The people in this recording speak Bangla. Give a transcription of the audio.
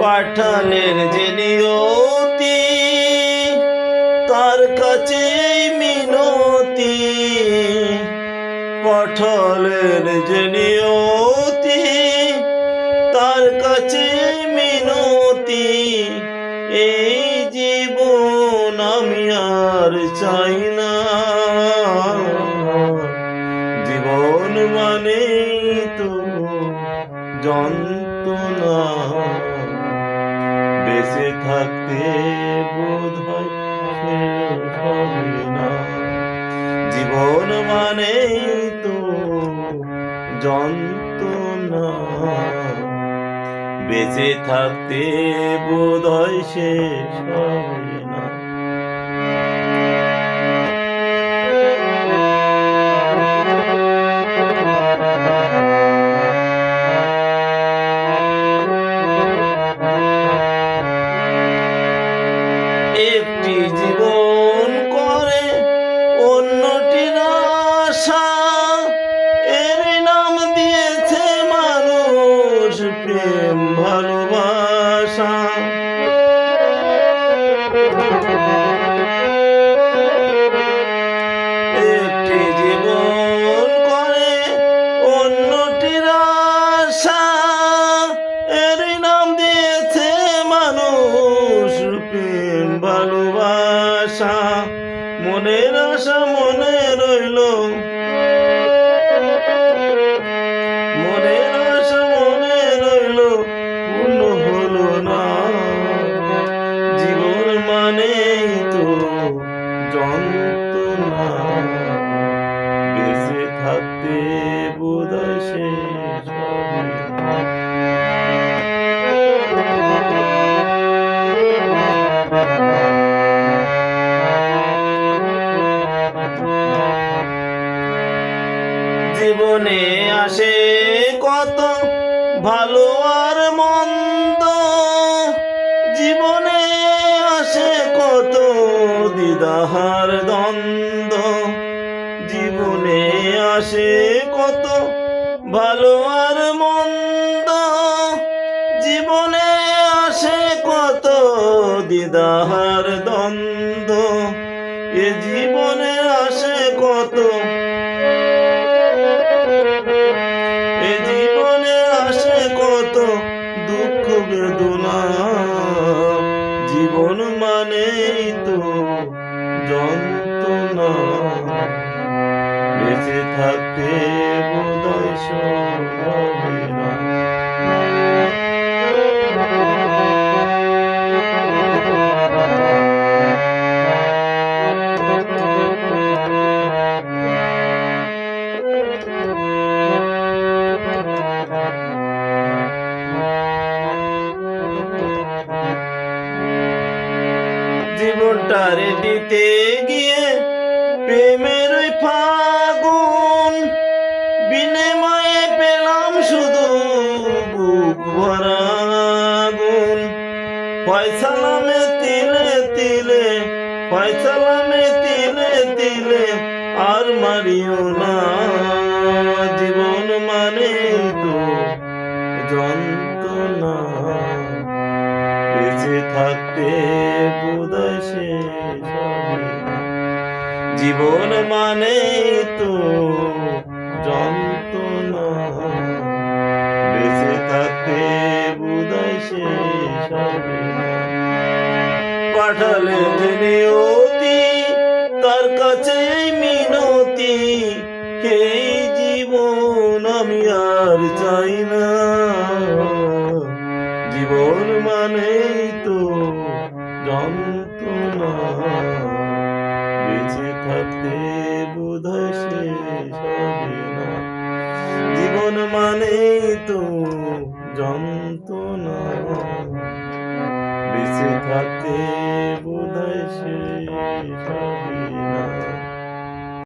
পাঠানের যে নিয়তি তার কাছে মিনতি। পাঠালের যে নিয়তি তার কাছে মিনতি। এই জীবন আমি আর চাই না। জীবন মানে তো যন্ত্রণা। বেঁচে থাকতে বোধ হয় না। জীবন মানে তো যন্ত্রণা। বেঁচে থাকতে বোধ হয় হবে না। ভালোবাসা। মনের আশা মনে রইল। থাকতে বোধহয় শেষ জীবনে আসে কত ভালো আর মন্দ। জীবনে আসে কত দিদাহার দ্বন্দ্ব। আসে কত ভালো আর মন্দ। জীবনে আসে কত দিদাহার দ্বন্দ্ব। এ জীবনে আসে কত। এ জীবনে আসে কত দুঃখ বেদনা। জীবন মানেই তো যন্ত্রণা। বেঁচে থাকতে বোধহয় সম্ভব না। জীবনটারে দিতে গিয়ে ফয়সালামে তিলে তিলে ফয়সালামে তিলে তিলে, আর মারিও না। জীবন মানে তো যন্ত্রণা। বেঁচে থাকতে বোধহয় জীবন মানে তো পাঠালে তিনি অতি, তার কাছে মিনতি। এই জীবন আমি আর চাই না। জীবন মানে তো যন্ত্রণা। বেঁচে থাকতে বোধহয় জীবন মানে তো যন্ত্রণা। বেঁচে থাকতে শেষ হবে